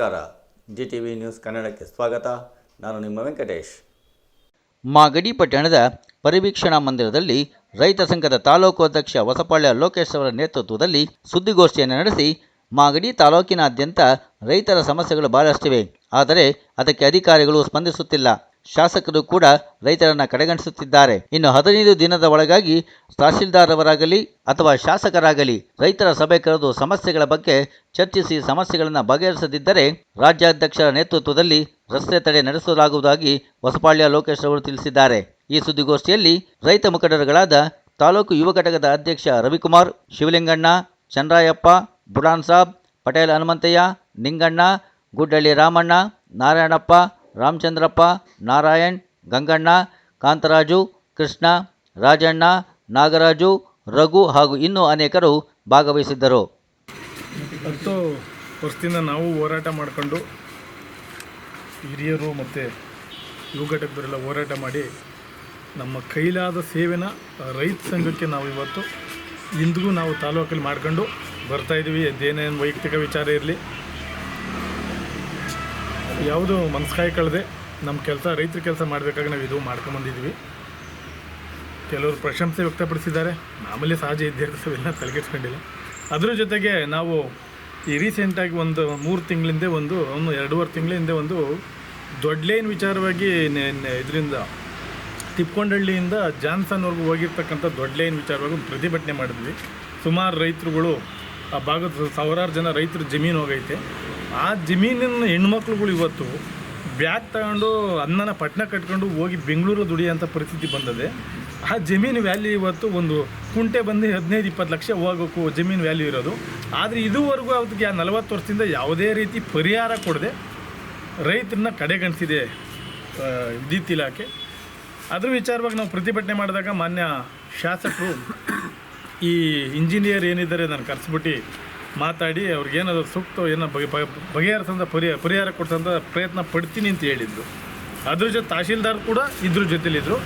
ನಮಸ್ಕಾರ. G T V news ಕನ್ನಡಕ್ಕೆ ಸ್ವಾಗತ. ನಾನು ನಿಮ್ಮ ವೆಂಕಟೇಶ್. ಮಾಗಡಿ ಪಟ್ಟಣದ ಪರಿವೀಕ್ಷಣಾ ಮಂದಿರದಲ್ಲಿ ರೈತ ಸಂಘದ ತಾಲೂಕು ಅಧ್ಯಕ್ಷ ಹೊಸಪಾಳ್ಯ ಲೋಕೇಶ್ ಅವರ ನೇತೃತ್ವದಲ್ಲಿ ಸುದ್ದಿಗೋಷ್ಠಿಯನ್ನು ನಡೆಸಿ ಮಾಗಡಿ ತಾಲೂಕಿನಾದ್ಯಂತ ರೈತರ ಸಮಸ್ಯೆಗಳು ಬಹಳಷ್ಟಿವೆ. ಆದರೆ ಅದಕ್ಕೆ ಅಧಿಕಾರಿಗಳು ಸ್ಪಂದಿಸುತ್ತಿಲ್ಲ. ಶಾಸಕರು ಕೂಡ ರೈತರನ್ನ ಕಡೆಗಣಿಸುತ್ತಿದ್ದಾರೆ. ಇನ್ನು ಹದಿನೈದು ದಿನದ ಒಳಗಾಗಿ ತಹಸೀಲ್ದಾರ್ ಅವರಾಗಲಿ ಅಥವಾ ಶಾಸಕರಾಗಲಿ ರೈತರ ಸಭೆ ಕರೆದು ಸಮಸ್ಯೆಗಳ ಬಗ್ಗೆ ಚರ್ಚಿಸಿ ಸಮಸ್ಯೆಗಳನ್ನು ಬಗೆಹರಿಸದಿದ್ದರೆ ರಾಜ್ಯಾಧ್ಯಕ್ಷರ ನೇತೃತ್ವದಲ್ಲಿ ರಸ್ತೆ ತಡೆ ನಡೆಸಲಾಗುವುದಾಗಿ ಹೊಸಪಾಳ್ಯ ಲೋಕೇಶ್ ಅವರು ತಿಳಿಸಿದ್ದಾರೆ. ಈ ಸುದ್ದಿಗೋಷ್ಠಿಯಲ್ಲಿ ರೈತ ಮುಖಂಡರುಗಳಾದ ತಾಲೂಕು ಯುವ ಘಟಕದ ಅಧ್ಯಕ್ಷ ರವಿಕುಮಾರ್, ಶಿವಲಿಂಗಣ್ಣ, ಚಂದ್ರಾಯಪ್ಪ, ಬುಡಾನ್ ಸಾಬ್, ಪಟೇಲ್ ಹನುಮಂತಯ್ಯ, ನಿಂಗಣ್ಣ, ಗುಡ್ಡಳ್ಳಿ ರಾಮಣ್ಣ, ನಾರಾಯಣಪ್ಪ ರಾಮಚಂದ್ರಪ್ಪ, ನಾರಾಯಣ್, ಗಂಗಣ್ಣ, ಕಾಂತರಾಜು, ಕೃಷ್ಣ, ರಾಜಣ್ಣ, ನಾಗರಾಜು, ರಘು ಹಾಗೂ ಇನ್ನೂ ಅನೇಕರು ಭಾಗವಹಿಸಿದ್ದರು. ಹತ್ತು ವರ್ಷದಿಂದ ನಾವು ಹೋರಾಟ ಮಾಡಿಕೊಂಡು ಹಿರಿಯರು ಮತ್ತು ಯುವ ಘಟಕದವರೆಲ್ಲ ಹೋರಾಟ ಮಾಡಿ ನಮ್ಮ ಕೈಲಾದ ಸೇವೆನ ರೈತ ಸಂಘಕ್ಕೆ ನಾವು ಇವತ್ತು ಇಂದಿಗೂ ನಾವು ತಾಲೂಕಲ್ಲಿ ಮಾಡ್ಕೊಂಡು ಬರ್ತಾಯಿದ್ದೀವಿ ಅದೇನೇನು ವೈಯಕ್ತಿಕ ವಿಚಾರ ಇರಲಿ. ಯಾವುದು ಮನಸ್ಕಾಯಿ ಕಳೆದೆ ನಮ್ಮ ಕೆಲಸ, ರೈತರ ಕೆಲಸ ಮಾಡಬೇಕಾಗಿ ನಾವು ಇದು ಮಾಡ್ಕೊಂಬಂದಿದ್ವಿ ಕೆಲವರು ಪ್ರಶಂಸೆ ವ್ಯಕ್ತಪಡಿಸಿದ್ದಾರೆ. ಮಾಮೂಲಿ ಸಹಜ ಇದ್ದೇ ಇರ್ತವೆಲ್ಲ ಅದರ ಅದ್ರ ಜೊತೆಗೆ ನಾವು ಈ ರೀಸೆಂಟಾಗಿ ಒಂದು ಮೂರು ತಿಂಗಳಿಂದೆ ಒಂದು ಒಂದು ಎರಡೂವರೆ ತಿಂಗಳ ಹಿಂದೆ ಒಂದು ದೊಡ್ಡ ಲೈನ್ ವಿಚಾರವಾಗಿ ಇದರಿಂದ ತಿಪ್ಕೊಂಡಹಳ್ಳಿಯಿಂದ ಜಾನ್ಸನ್ವರೆಗೂ ಹೋಗಿರ್ತಕ್ಕಂಥ ದೊಡ್ಡ ಲೈನ್ ವಿಚಾರವಾಗಿ ಒಂದು ಪ್ರತಿಭಟನೆ ಮಾಡಿದ್ವಿ. ಸುಮಾರು ರೈತರುಗಳು, ಆ ಭಾಗದ ಸಾವಿರಾರು ಜನ ರೈತರ ಜಮೀನು ಹೋಗೈತೆ ಆ ಜಮೀನಿನ ಹೆಣ್ಮಕ್ಳುಗಳು ಇವತ್ತು ಬ್ಯಾಗ್ ತಗೊಂಡು ಅನ್ನನ ಪಟ್ಟಣ ಕಟ್ಕೊಂಡು ಹೋಗಿ ಬೆಂಗಳೂರು ದುಡಿಯೋಂಥ ಪರಿಸ್ಥಿತಿ ಬಂದದೆ. ಆ ಜಮೀನು ವ್ಯಾಲ್ಯೂ ಇವತ್ತು ಒಂದು ಕುಂಟೆ ಬಂದು ಹದಿನೈದು, ಇಪ್ಪತ್ತು ಲಕ್ಷ ಹೋಗೋಕ್ಕೂ ಜಮೀನು ವ್ಯಾಲ್ಯೂ ಇರೋದು. ಆದರೆ ಇದುವರೆಗೂ ಅದಕ್ಕೆ ಆ ನಲವತ್ತು ವರ್ಷದಿಂದ ಯಾವುದೇ ರೀತಿ ಪರಿಹಾರ ಕೊಡದೆ ರೈತರನ್ನ ಕಡೆಗಣಿಸಿದೆ ವಿದ್ಯುತ್ ಇಲಾಖೆ. ಅದ್ರ ವಿಚಾರವಾಗಿ ನಾವು ಪ್ರತಿಭಟನೆ ಮಾಡಿದಾಗ ಮಾನ್ಯ ಶಾಸಕರು ಈ ಇಂಜಿನಿಯರ್ ಏನಿದ್ದಾರೆ, ನಾನು ಕರೆಸ್ಬಿಟ್ಟು ಮಾತಾಡಿ ಅವ್ರಿಗೇನಾದ್ರು ಸೂಕ್ತ ಏನೋ ಬಗೆ ಬಗೆ- ಬಗೆಹರಿಸಂಥ ಪರಿಹಾರ ಪರಿಹಾರ ಕೊಡ್ಸಂಥ ಪ್ರಯತ್ನ ಪಡ್ತೀನಿ ಅಂತ ಹೇಳಿದ್ದು. ಅದ್ರ ಜೊತೆ ತಹಶೀಲ್ದಾರ್ ಕೂಡ ಇದ್ರ ಜೊತೆಲಿದ್ರು.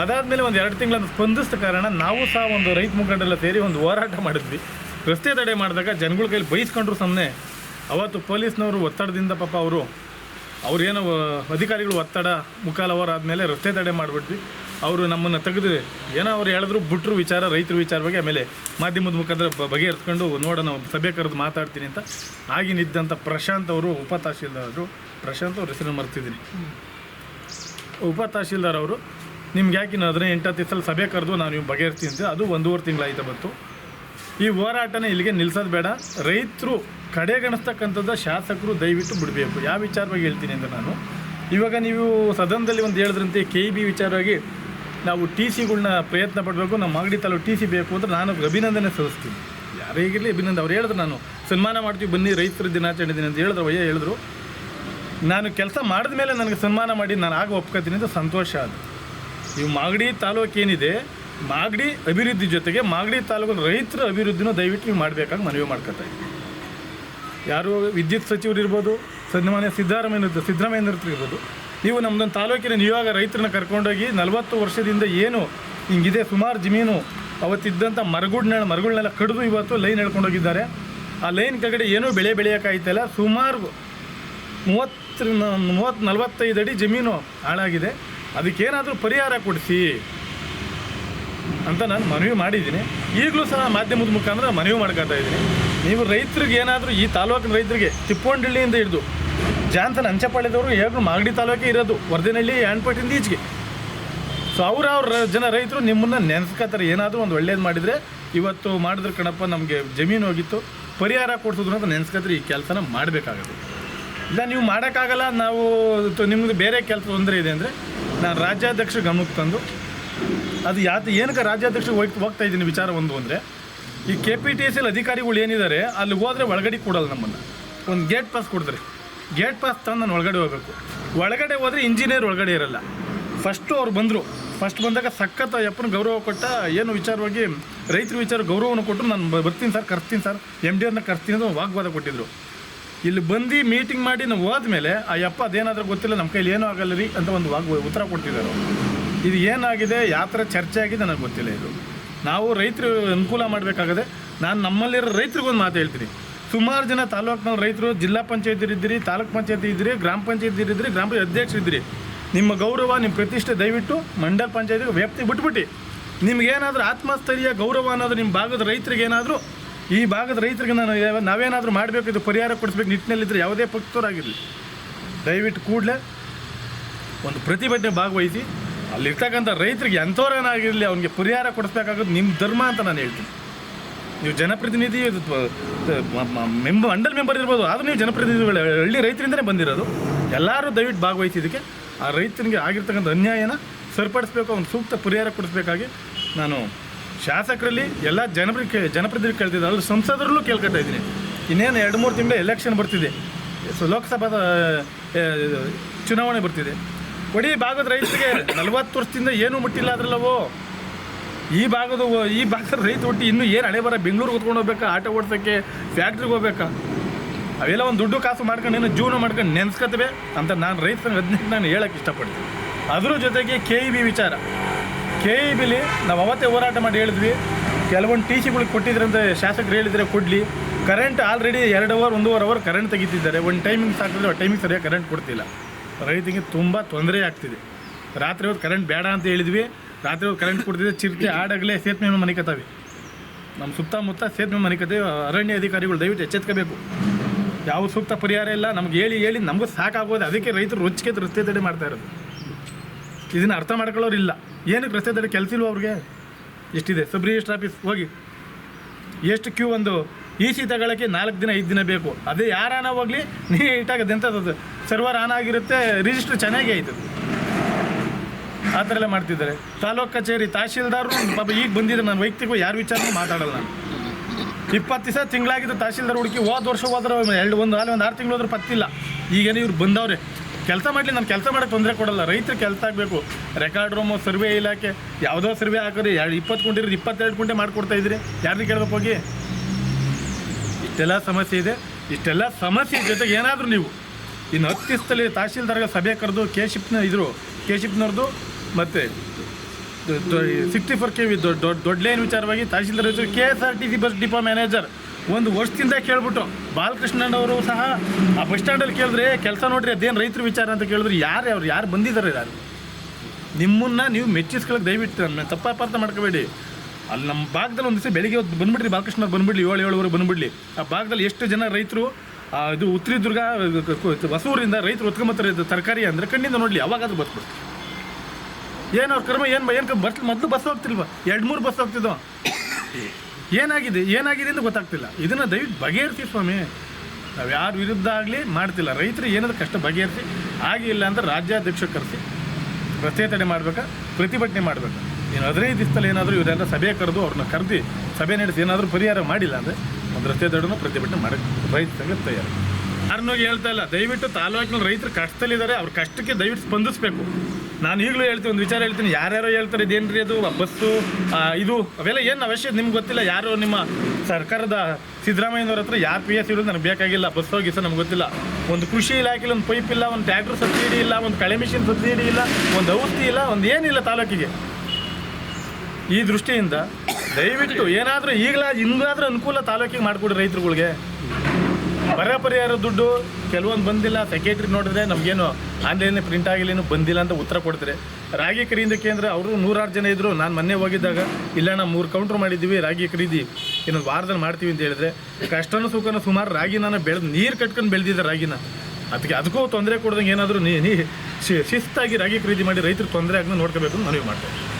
ಅದಾದಮೇಲೆ ಒಂದು ಎರಡು ತಿಂಗಳನ್ನು ಸ್ಪಂದಿಸಿದ ಕಾರಣ ನಾವು ಸಹ ಒಂದು ರೈತ ಮುಖಂಡರೆಲ್ಲ ಸೇರಿ ಒಂದು ಹೋರಾಟ ಮಾಡಿದ್ವಿ. ರಸ್ತೆ ತಡೆ ಮಾಡಿದಾಗ ಜನಗಳ ಕೈಲಿ ಬೈಸ್ಕೊಂಡ್ರು ಸುಮ್ಮನೆ ಅವತ್ತು ಪೊಲೀಸ್ನವರು ಒತ್ತಡದಿಂದ ಪಾಪ ಅವರು ಅವ್ರೇನೋ ಅಧಿಕಾರಿಗಳು ಒತ್ತಡ ಮುಖಾಲವರಾದ ಆದಮೇಲೆ ರಸ್ತೆ ತಡೆ ಮಾಡಿಬಿಟ್ವಿ. ಅವರು ನಮ್ಮನ್ನು ತೆಗೆದು ಏನೋ ಅವ್ರು ಹೇಳಿದ್ರು ಬಿಟ್ಟರು ವಿಚಾರ, ರೈತರ ವಿಚಾರವಾಗಿ ಆಮೇಲೆ ಮಾಧ್ಯಮದ ಮುಖಾಂತರ ಬಗೆಹರಿಸ್ಕೊಂಡು ನೋಡೋಣ ಸಭೆ ಕರೆದು ಮಾತಾಡ್ತೀನಿ ಅಂತ ಆಗಿನಿದ್ದಂಥ ಪ್ರಶಾಂತ್ ಅವರು ಉಪ ತಹಶೀಲ್ದಾರರು. ಪ್ರಶಾಂತ್ ಅವ್ರ ಹೆಸರು ಮರ್ತಿದ್ದೀನಿ. ಉಪ ತಹಶೀಲ್ದಾರ್ ಅವರು, ನಿಮ್ಗೆ ಯಾಕೆ ಇನ್ನು ಹದಿನೈದು ದಿವಸ ಸಭೆ ಕರೆದು ನಾನು ನೀವು ಬಗೆಹರಿಸ್ತೀನಿ ಅಂತ ಅದು ಒಂದೂವರೆ ತಿಂಗಳಾಯ್ತು ಬಂತು. ಈ ಹೋರಾಟನೇ ಇಲ್ಲಿಗೆ ನಿಲ್ಸೋದು ಬೇಡ. ರೈತರು ಕಡೆಗಣಿಸ್ತಕ್ಕಂಥದ್ದು ಶಾಸಕರು ದಯವಿಟ್ಟು ಬಿಡಬೇಕು. ಯಾವ ವಿಚಾರವಾಗಿ ಹೇಳ್ತೀನಿ ಅಂತ ನಾನು. ಇವಾಗ ನೀವು ಸದನದಲ್ಲಿ ಒಂದು ಹೇಳಿದ್ರಂತೆ ಕೆ ಇ ಬಿ ವಿಚಾರವಾಗಿ ನಾವು ಟಿ ಸಿಗಳನ್ನ ಪ್ರಯತ್ನ ಪಡಬೇಕು, ನಮ್ಮ ಮಾಗಡಿ ತಾಲೂಕು ಟಿ ಸಿ ಬೇಕು ಅಂತ ನಾನು ಅಭಿನಂದನೆ ಸಲ್ಲಿಸ್ತೀನಿ. ಯಾರೇ ಇರಲಿ, ಅಭಿನಂದನೆ. ಅವ್ರು ಹೇಳಿದ್ರು ನಾನು, ಸನ್ಮಾನ ಮಾಡ್ತೀವಿ, ಬನ್ನಿ ರೈತರ ದಿನಾಚರಣೆ ದಿನ ಅಂತ ಹೇಳಿದ್ರು, ವಯ್ಯ ಹೇಳಿದ್ರು. ನಾನು ಕೆಲಸ ಮಾಡಿದ ಮೇಲೆ ನನಗೆ ಸನ್ಮಾನ ಮಾಡಿ, ನಾನು ಆಗ ಒಪ್ಕೋತೀನಿ ಅಂತ ಸಂತೋಷ ಅದು. ಈ ಮಾಗಡಿ ತಾಲೂಕು ಏನಿದೆ, ಮಾಗಡಿ ಅಭಿವೃದ್ಧಿ ಜೊತೆಗೆ ಮಾಗಡಿ ತಾಲೂಕಿನ ರೈತರ ಅಭಿವೃದ್ಧಿನೂ ದಯವಿಟ್ಟು ನೀವು ಮಾಡಬೇಕಾಗಿ ಮನವಿ ಮಾಡ್ಕೊತಾ ಇದ್ದೀನಿ. ಯಾರು ವಿದ್ಯುತ್ ಸಚಿವರು ಇರ್ಬೋದು, ಸನ್ಮಾನ್ಯ ಸಿದ್ದರಾಮಯ್ಯ ಸಿದ್ದರಾಮಯ್ಯ ಇರ್ಬೋದು ನೀವು ನಮ್ಮದೊಂದು ತಾಲೂಕಿನ ನೀವಾಗ ರೈತರನ್ನ ಕರ್ಕೊಂಡೋಗಿ ನಲವತ್ತು ವರ್ಷದಿಂದ ಏನು ಹಿಂಗಿದೆ ಸುಮಾರು ಜಮೀನು ಅವತ್ತಿದ್ದಂಥ ಮರಗುಡ್ನ ಮರಗಳನ್ನೆಲ್ಲ ಕಡಿದು ಇವತ್ತು ಲೈನ್ ಹೇಳ್ಕೊಂಡೋಗಿದ್ದಾರೆ ಆ ಲೈನ್ ಕೆಳಗಡೆ ಏನೂ ಬೆಳೆ ಬೆಳೆಯೋಕ್ಕಾಯ್ತಲ್ಲ ಸುಮಾರು ಮೂವತ್ತರ ಮೂವತ್ತು ನಲವತ್ತೈದು ಅಡಿ ಜಮೀನು ಹಾಳಾಗಿದೆ. ಅದಕ್ಕೇನಾದರೂ ಪರಿಹಾರ ಕೊಡಿಸಿ ಅಂತ ನಾನು ಮನವಿ ಮಾಡಿದ್ದೀನಿ. ಈಗಲೂ ಸಹ ಮಾಧ್ಯಮದ ಮುಖಾಂತರ ಮನವಿ ಮಾಡ್ಕೊತಾ ಇದ್ದೀನಿ. ನೀವು ರೈತರಿಗೆ ಏನಾದರೂ ಈ ತಾಲೂಕಿನ ರೈತರಿಗೆ ತಿಪ್ಪೊಂಡಳ್ಳಿಯಿಂದ ಹಿಡಿದು ಜಾನ್ಸನ್ ಅಂಚಪಾಳ್ಯದವರು ಹೇಗೂ ಮಾಗಡಿ ತಾಲೂಕೇ ಇರೋದು. ವರದಿನಳ್ಳಿ ಹ್ಯಾಂಡ್ಪಟ್ಟಿಂದ ಈಚೆಗೆ. ಸೊ ಅವ್ರ ಅವ್ರ ಜನ ರೈತರು ನಿಮ್ಮನ್ನು ನೆನೆಸ್ಕೋತಾರೆ ಏನಾದರೂ ಒಂದು ಒಳ್ಳೇದು ಮಾಡಿದರೆ ಇವತ್ತು ಮಾಡಿದ್ರೆ ಕಣಪ್ಪ, ನಮಗೆ ಜಮೀನು ಹೋಗಿತ್ತು. ಪರಿಹಾರ ಕೊಡ್ತಿದ್ರು ಅಂತ ನೆನೆಸ್ಕೊತಾರೆ, ಈ ಕೆಲಸನ ಮಾಡಬೇಕಾಗುತ್ತೆ. ಇಲ್ಲ, ನೀವು ಮಾಡೋಕ್ಕಾಗಲ್ಲ, ನಾವು ನಿಮ್ಮದು ಬೇರೆ ಕೆಲಸ ತೊಂದರೆ ಇದೆ ಅಂದರೆ ನಾನು ರಾಜ್ಯಾಧ್ಯಕ್ಷ ಗಮನಕ್ಕೆ ತಂದು, ಅದು ಯಾತ ಏನಕ್ಕೆ ರಾಜ್ಯಾಧ್ಯಕ್ಷ ಹೋಗಿ ಹೋಗ್ತಾ ಇದ್ದೀನಿ ವಿಚಾರ ಒಂದು ಅಂದರೆ, ಈ K P T S L ಅಧಿಕಾರಿಗಳು ಏನಿದ್ದಾರೆ ಅಲ್ಲಿ ಹೋದರೆ ಒಳಗಡೆ ಕೊಡಲ್ಲ ನಮ್ಮನ್ನು. ಒಂದು ಗೇಟ್ ಪಾಸ್ ಕೊಡ್ತಾರೆ. ಗೇಟ್ ಪಾಸ್ ತಂದು ನಾನು ಒಳಗಡೆ ಹೋಗಬೇಕು. ಒಳಗಡೆ ಹೋದರೆ ಇಂಜಿನಿಯರ್ ಒಳಗಡೆ ಇರಲ್ಲ. ಫಸ್ಟು ಅವ್ರು ಬಂದರು. ಫಸ್ಟ್ ಬಂದಾಗ ಸಖತ್ ಯಪ್ಪನ ಗೌರವ ಕೊಟ್ಟ ಏನು ವಿಚಾರವಾಗಿ ರೈತರ ವಿಚಾರ ಗೌರವವನ್ನು ಕೊಟ್ಟರು ನಾನು ಬರ್ತೀನಿ ಸರ್ ಕರ್ತೀನಿ ಸರ್ ಎಂ ಡಿ ಅವ್ರನ್ನ ಕರ್ತೀನಿ ಅಂತ ವಾಗ್ವಾದ ಕೊಟ್ಟಿದ್ರು. ಇಲ್ಲಿ ಬಂದು ಮೀಟಿಂಗ್ ಮಾಡಿ ನಾವು ಹೋದ್ಮೇಲೆ ಆ ಯಪ್ಪ ಅದೇನಾದ್ರೂ ಗೊತ್ತಿಲ್ಲ, ನಮ್ಮ ಕೈಲಿ ಏನೂ ಆಗಲ್ಲ ರೀ ಅಂತ ಒಂದು ವಾಗ್ ಉತ್ತರ ಕೊಟ್ಟಿದ್ದಾರೆ. ಇದು ಏನಾಗಿದೆ, ಯಾವ ಥರ ಚರ್ಚೆ ಆಗಿದೆ ನನಗೆ ಗೊತ್ತಿಲ್ಲ ಇದು. ನಾವು ರೈತರು ಅನುಕೂಲ ಮಾಡಬೇಕಾಗದೆ, ನಾನು ನಮ್ಮಲ್ಲಿರೋ ರೈತರಿಗೊಂದು ಮಾತು ಹೇಳ್ತೀನಿ. ಸುಮಾರು ಜನ ತಾಲೂಕಿನಲ್ಲಿ ರೈತರು, ಜಿಲ್ಲಾ ಪಂಚಾಯತ್ ಇದ್ದೀರಿ ತಾಲೂಕ್ ಪಂಚಾಯತ್ ಇದ್ದೀರಿ ಗ್ರಾಮ ಪಂಚಾಯತ್ ಇದ್ದೀರಿ ಗ್ರಾಮ ಅಧ್ಯಕ್ಷರಿದ್ದೀರಿ. ನಿಮ್ಮ ಗೌರವ, ನಿಮ್ಮ ಪ್ರತಿಷ್ಠೆ ದಯವಿಟ್ಟು ಮಂಡಲ ಪಂಚಾಯತಿಗೆ ವ್ಯಾಪ್ತಿ ಬಿಟ್ಬಿಟ್ಟು. ನಿಮಗೇನಾದರೂ ಆತ್ಮಸ್ಥೈರ್ಯ, ಗೌರವ ಅನ್ನೋದು ನಿಮ್ಮ ಭಾಗದ ರೈತರಿಗೆ ಏನಾದರೂ, ಈ ಭಾಗದ ರೈತರಿಗೆ ನಾನು ನಾವೇನಾದರೂ ಮಾಡಬೇಕು, ಇದು ಪರಿಹಾರ ಕೊಡಿಸ್ಬೇಕು ನಿಟ್ಟಿನಲ್ಲಿದ್ದರೆ ಯಾವುದೇ ಪಕ್ಷದವರಾಗಿರಲಿ. ದಯವಿಟ್ಟು ಕೂಡಲೇ ಒಂದು ಪ್ರತಿಭಟನೆ ಭಾಗವಹಿಸಿ, ಅಲ್ಲಿರ್ತಕ್ಕಂಥ ರೈತರಿಗೆ ಎಂಥವ್ರೇನಾಗಿರಲಿ ಅವನಿಗೆ ಪರಿಹಾರ ಕೊಡಿಸ್ಬೇಕಾಗೋದು ನಿಮ್ಮ ಧರ್ಮ ಅಂತ ನಾನು ಹೇಳ್ತೀನಿ. ನೀವು ಜನಪ್ರತಿನಿಧಿ ಮೆಂಬ ಮಂಡಲ್ ಮೆಂಬರ್ ಇರ್ಬೋದು, ಆದರೂ ನೀವು ಜನಪ್ರತಿನಿಧಿಗಳು ಹಳ್ಳಿ ರೈತರಿಂದಲೇ ಬಂದಿರೋದು. ಎಲ್ಲರೂ ದಯವಿಟ್ಟು ಭಾಗವಹಿಸಿದ್ದಕ್ಕೆ ಆ ರೈತನಿಗೆ ಆಗಿರ್ತಕ್ಕಂಥ ಅನ್ಯಾಯನ ಸರಿಪಡಿಸ್ಬೇಕು, ಅವ್ನು ಸೂಕ್ತ ಪರಿಹಾರ ಕೊಡಿಸ್ಬೇಕಾಗಿ ನಾನು ಶಾಸಕರಲ್ಲಿ ಎಲ್ಲ ಜನಪ್ರ ಜನಪ್ರತಿನಿಧಿ ಕೇಳ್ತಿದ್ದೆ ಅಲ್ಲಿ ಸಂಸದರಲ್ಲೂ ಕೇಳ್ಕೊತಾ ಇದ್ದೀನಿ. ಇನ್ನೇನು ಎರಡು, ಮೂರು ತಿಂಗಳ ಎಲೆಕ್ಷನ್ ಬರ್ತಿದೆ. ಸೊ ಲೋಕಸಭಾದ ಚುನಾವಣೆ ಬರ್ತಿದೆ. ಕೊಡಿ ಭಾಗದ ರೈತರಿಗೆ ನಲವತ್ತು ವರ್ಷದಿಂದ ಏನೂ ಮುಟ್ಟಿಲ್ಲ ಅದ್ರಲ್ಲವೋ. ಈ ಭಾಗದ ಈ ಭಾಗದ ರೈತ ಹುಟ್ಟಿ ಇನ್ನೂ ಏನು ಹಳೆ ಬರ ಬೆಂಗಳೂರು ಹೊತ್ಕೊಂಡು ಹೋಗ್ಬೇಕಾ? ಆಟೋ ಓಡ್ಸೋಕ್ಕೆ ಫ್ಯಾಕ್ಟ್ರಿಗೆ ಹೋಗ್ಬೇಕಾ? ಅವೆಲ್ಲ ಒಂದು ದುಡ್ಡು ಕಾಸು ಮಾಡ್ಕೊಂಡು ಏನು ಜೀವನ ಮಾಡ್ಕೊಂಡು ನೆನ್ಸ್ಕೊತವೆ ಅಂತ ನಾನು ರೈತ ಹದಿನೆಂಟು ನಾನು ಹೇಳೋಕ್ಕೆ ಇಷ್ಟಪಡ್ತೀನಿ. ಅದ್ರ ಜೊತೆಗೆ ಕೆ ಇ ಬಿ ವಿಚಾರ. ಕೆ ಇ ಬಿಲಿ ನಾವು ಅವತ್ತೇ ಹೋರಾಟ ಮಾಡಿ ಹೇಳಿದ್ವಿ. ಕೆಲವೊಂದು ಟಿ ಸಿಗಳಿಗೆ ಕೊಟ್ಟಿದ್ರಂತ ಶಾಸಕರು ಹೇಳಿದರೆ ಕೊಡಲಿ. ಕರೆಂಟ್ ಆಲ್ರೆಡಿ ಎರಡು ಅವರ್ ಒಂದೂವರೆ ಅವರ್ ಕರೆಂಟ್ ತೆಗಿತಿದ್ದಾರೆ. ಒಂದು ಟೈಮಿಂಗ್ ಸಾಕಿದ್ರೆ ಟೈಮಿಂಗ್ ಸರಿಯಾಗಿ ಕರೆಂಟ್ ಕೊಡ್ತಿಲ್ಲ. ರೈತಿಗೆ ತುಂಬ ತೊಂದರೆ ಆಗ್ತಿದೆ. ರಾತ್ರಿ ಹೊತ್ತು ಕರೆಂಟ್ ಬೇಡ ಅಂತ ಹೇಳಿದ್ವಿ. ರಾತ್ರಿ ಕರೆಂಟ್ ಕೊಡ್ತಿದ್ದೆ ಚಿರತೆ ಆಡಾಗಲೇ ಸೇತುವೆ ಮೇಲೆ ನಮ್ಮ ಸುತ್ತಮುತ್ತ ಸೇತುವೆ ಮನಿಕತೆ ಅರಣ್ಯ ಅಧಿಕಾರಿಗಳು ದಯವಿಟ್ಟು ಎಚ್ಚೆತ್ಕೋಬೇಕು. ಯಾವ ಸೂಕ್ತ ಪರಿಹಾರ ಇಲ್ಲ. ನಮ್ಗೆ ಹೇಳಿ ಹೇಳಿ ನಮಗೂ ಸಾಕಾಗೋದು. ಅದಕ್ಕೆ ರೈತರು ರೊಚ್ಚಿಗೆ ರಸ್ತೆ ತಡೆ ಮಾಡ್ತಾ ಇರೋದು. ಇದನ್ನು ಅರ್ಥ ಮಾಡ್ಕೊಳ್ಳೋರಿಲ್ಲ ಏನಕ್ಕೆ ರಸ್ತೆ ತಡೆ ಕೆಲಸ ಇಲ್ವ ಅವ್ರಿಗೆ? ಎಷ್ಟಿದೆ? ಸಬ್ ರಿಜಿಸ್ಟರ್ ಆಫೀಸ್ ಹೋಗಿ. ಎಷ್ಟು ಕ್ಯೂ ಒಂದು? ಇ ಸಿ ತಗೊಳ್ಳೋಕ್ಕೆ ನಾಲ್ಕು ದಿನ, ಐದು ದಿನ ಬೇಕು. ಅದೇ ಯಾರಾನ ಹೋಗಲಿ? ನೀಟಾಗಿ ಎಂಥದ್ದು ಸರ್ವರ್ ಆನ್ ಆಗಿರುತ್ತೆ. ರಿಜಿಸ್ಟ್ರ್ ಚೆನ್ನಾಗಿ ಆಯ್ತದೆ ಆ ಥರ ಎಲ್ಲ ಮಾಡ್ತಿದ್ದಾರೆ. ತಾಲೂಕು ಕಚೇರಿ ತಹಶೀಲ್ದಾರು ಪಾಪ ಈಗ ಬಂದಿದ್ದಾರೆ ನಾನು ವೈಯಕ್ತಿಕ ಯಾರು ವಿಚಾರನೂ ಮಾತಾಡಲ್ಲ ನಾನು. ಇಪ್ಪತ್ತು ದಿವಸ ತಿಂಗಳಾಗಿದ್ದು ತಹಶೀಲ್ದಾರ್ ಹುಡುಕಿ ಹೋದ ವರ್ಷ ಹೋದ್ರೆ ಎರಡು ಒಂದು ಅಲ್ಲಿ ಒಂದು ಆರು ತಿಂಗಳು ಹೋದ್ರೆ ಪತ್ತಿಲ್ಲ. ಈಗೇನು ಇವ್ರು ಬಂದವ್ರೆ. ಕೆಲಸ ಮಾಡಲಿ ನಾನು ಕೆಲಸ ಮಾಡೋಕ್ಕೆ ತೊಂದರೆ ಕೊಡಲ್ಲ. ರೈತರು ಕೆಲಸ ಆಗಬೇಕು. ರೆಕಾರ್ಡ್ ರೂಮು, ಸರ್ವೆ ಇಲಾಖೆ, ಯಾವುದೋ ಸರ್ವೆ ಹಾಕೋರಿ. ಎರಡು ಇಪ್ಪತ್ತು ಕುಂಟೆ ಇಪ್ಪತ್ತೆರಡು ಕುಂಟೆ ಮಾಡಿಕೊಡ್ತಾ ಇದ್ರಿ. ಯಾರನ್ನ ಕೇಳ್ಬೇಕು ಹೋಗಿ? ಇಷ್ಟೆಲ್ಲ ಸಮಸ್ಯೆ ಇದೆ. ಇಷ್ಟೆಲ್ಲ ಸಮಸ್ಯೆ ಜೊತೆಗೆ ಏನಾದರೂ ನೀವು ಇನ್ನು ಹತ್ತು ದಿವಸದಲ್ಲಿ ತಹಶೀಲ್ದಾರ್ಗೆ ಸಭೆ ಕರೆದು ಕೆ ಶಿಪ್ನ ಇದ್ರು ಕೆ ಶಿಪ್ನವ್ರದ್ದು ಮತ್ತು ಸಿಕ್ಸ್ಟಿ ಫೋರ್ ಕೆ ವಿ ದೊಡ್ಡ ದೊಡ್ಡ ಲೈನ್ ವಿಚಾರವಾಗಿ ತಹಶೀಲ್ದಾರ್ ಹೆಸರು K S R T C bus depot manager ಒಂದು ವರ್ಷದಿಂದ ಕೇಳ್ಬಿಟ್ಟು, ಬಾಲಕೃಷ್ಣನ್ ಅವರು ಸಹ ಆ ಬಸ್ ಸ್ಟ್ಯಾಂಡಲ್ಲಿ ಕೇಳಿದ್ರೆ, ಕೆಲಸ ನೋಡ್ರಿ, ಅದೇನು ರೈತರ ವಿಚಾರ ಅಂತ ಕೇಳಿದ್ರೆ ಯಾರು ಅವ್ರು, ಯಾರು ಬಂದಿದ್ದಾರೆ ಯಾರು? ನಿಮ್ಮನ್ನ ನೀವು ಮೆಚ್ಚಿಸ್ಕೊಳಕ್ಕೆ ದಯವಿಟ್ಟು ನನ್ನ ತಪ್ಪಾಪಾರ್ಥ ಮಾಡ್ಕೋಬೇಡಿ. ಅಲ್ಲಿ ನಮ್ಮ ಭಾಗದಲ್ಲಿ ಒಂದು ದಿವಸ ಬೆಳಿಗ್ಗೆ ಹೊತ್ತು ಬಂದ್ಬಿಡ್ರಿ ಬಾಲಕೃಷ್ಣ ಬಂದುಬಿಡ್ಲಿ, ಏಳು ಏಳುವರೆಗೆ ಬಂದ್ಬಿಡ್ಲಿ. ಆ ಭಾಗದಲ್ಲಿ ಎಷ್ಟು ಜನ ರೈತರು ಇದು ಉತ್ತರ ದುರ್ಗ ಹೊಸೂರಿಂದ ರೈತರು ಒತ್ಕೊಂಬತ್ತಾರೆ ತರಕಾರಿ ಅಂದರೆ ಕಣ್ಣಿಂದ ನೋಡಲಿ, ಅವಾಗಾದ್ರೂ ಬಸ್ಬಿಡು ಏನು ಅವ್ರ ಕರ್ಮ, ಏನು ಏನು ಬಸ್ ಮೊದಲು ಬಸ್ ಹೋಗ್ತಿಲ್ವ? ಎರಡು ಮೂರು ಬಸ್ ಹೋಗ್ತಿದ್ದೋ? ಏನಾಗಿದೆ ಏನಾಗಿದೆ ಅಂತ ಗೊತ್ತಾಗ್ತಿಲ್ಲ. ಇದನ್ನು ದಯವಿಟ್ಟು ಬಗೆಹರಿಸಿ ಸ್ವಾಮಿ. ನಾವು ಯಾರ ವಿರುದ್ಧ ಆಗಲಿ ಮಾಡ್ತಿಲ್ಲ. ರೈತರು ಏನಾದರೂ ಕಷ್ಟ ಬಗೆಹರಿಸಿ ಆಗಿಲ್ಲ ಅಂದ್ರೆ ರಾಜ್ಯಾಧ್ಯಕ್ಷ ಕರೆಸಿ ರಸ್ತೆ ತಡೆ ಮಾಡ್ಬೇಕಾ, ಪ್ರತಿಭಟನೆ ಮಾಡ್ಬೇಕಾ? ಇನ್ನು ಹದಿನೈದು ದಿವಸದಲ್ಲಿ ಏನಾದರೂ ಇವರೆಲ್ಲ ಸಭೆ ಕರೆದು ಅವ್ರನ್ನ ಕರೆದು, ಸಭೆ ನಡೆಸಿ ಏನಾದರೂ ಪರಿಹಾರ ಮಾಡಿಲ್ಲ ಅಂದರೆ ಒಂದು ರಸ್ತೆ ತಡೆನೂ ಪ್ರತಿಭಟನೆ ಮಾಡಕ್ಕೆ ರೈತ ಸಂಘ ತಯಾರು. ಯಾರನ್ನೋಗಿ ಹೇಳ್ತಾ ಇಲ್ಲ. ದಯವಿಟ್ಟು ತಾಲೂಕಿನಲ್ಲಿ ರೈತರು ಕಷ್ಟದಲ್ಲಿದ್ದಾರೆ. ಅವ್ರ ಕಷ್ಟಕ್ಕೆ ದಯವಿಟ್ಟು ಸ್ಪಂದಿಸಬೇಕು. ನಾನು ಈಗಲೂ ಹೇಳ್ತೀನಿ, ಒಂದು ವಿಚಾರ ಹೇಳ್ತೀನಿ. ಯಾರ್ಯಾರೋ ಹೇಳ್ತಾರೆ, ಇದೇನ್ರಿ ಅದು? ಬಸ್ಸು ಇದು, ಅವೆಲ್ಲ ಏನು ಅವಶ್ಯ ನಿಮ್ಗೆ ಗೊತ್ತಿಲ್ಲ? ಯಾರು ನಿಮ್ಮ ಸರ್ಕಾರದ ಸಿದ್ದರಾಮಯ್ಯನವ್ರ ಹತ್ರ ಯಾರು ಪಿ ಎಸ್ ಇಡೋದು ನನಗೆ ಬೇಕಾಗಿಲ್ಲ, ಬಸ್ ಹೋಗಿ ಸರ್ ನಮ್ಗೆ ಗೊತ್ತಿಲ್ಲ. ಒಂದು ಕೃಷಿ ಇಲಾಖೆಲಿ ಒಂದು ಪೈಪ್ ಇಲ್ಲ, ಒಂದು ಟ್ರ್ಯಾಕ್ಟರ್ ಸಬ್ಸಿಡಿ ಇಲ್ಲ, ಒಂದು ಕಳೆ ಮಿಷಿನ್ ಸಬ್ಸಿಡಿ ಇಲ್ಲ, ಒಂದು ಔಷಧಿ ಇಲ್ಲ, ಒಂದು ಏನಿಲ್ಲ ತಾಲೂಕಿಗೆ. ಈ ದೃಷ್ಟಿಯಿಂದ ದಯವಿಟ್ಟು ಏನಾದರೂ ಈಗಲ ಇಂದಾದರೂ ಅನುಕೂಲ ತಾಲೂಕಿಗೆ ಮಾಡಿಕೊಡಿ ರೈತರುಗಳಿಗೆ. ಬರ ಪರಿಹಾರ ದುಡ್ಡು ಕೆಲವೊಂದು ಬಂದಿಲ್ಲ. ಸೆಕ್ರೆಟ್ರಿ ನೋಡಿದ್ರೆ ನಮಗೇನು ಆನ್ಲೈನ್ ಪ್ರಿಂಟ್ ಆಗಿಲ್ಲೇನು ಬಂದಿಲ್ಲ ಅಂತ ಉತ್ತರ ಕೊಡ್ತಾರೆ. ರಾಗಿ ಖರೀದಿ ಕೇಂದ್ರ ಅವರು ನೂರಾರು ಜನ ಇದ್ದರು ನಾನು ಮೊನ್ನೆ ಹೋಗಿದ್ದಾಗ, ಇಲ್ಲ ನಾವು ಮೂರು ಕೌಂಟ್ರ್ ಮಾಡಿದ್ದೀವಿ, ರಾಗಿ ಖರೀದಿ. ಇನ್ನೊಂದು ವಾರದಲ್ಲಿ ಮಾಡ್ತೀವಿ ಅಂತ ಹೇಳಿದ್ರೆ, ಕಷ್ಟನೂ ಸುಖನೂ ಸುಮಾರು ರಾಗಿ ನಾನು ಬೆಳೆದು ನೀರು ಕಟ್ಕೊಂಡು ಬೆಳೆದಿದ್ದೆ ರಾಗಿನ. ಅದಕ್ಕೆ ಅದಕ್ಕೂ ತೊಂದರೆ ಕೊಡ್ದಂಗೆ ಏನಾದರೂ ನೀ ಶಿಸ್ತಾಗಿ ರಾಗಿ ಖರೀದಿ ಮಾಡಿ ರೈತರು ತೊಂದರೆ ಆಗೋ ನೋಡ್ಕೋಬೇಕು ಮನವಿ ಮಾಡ್ತೇವೆ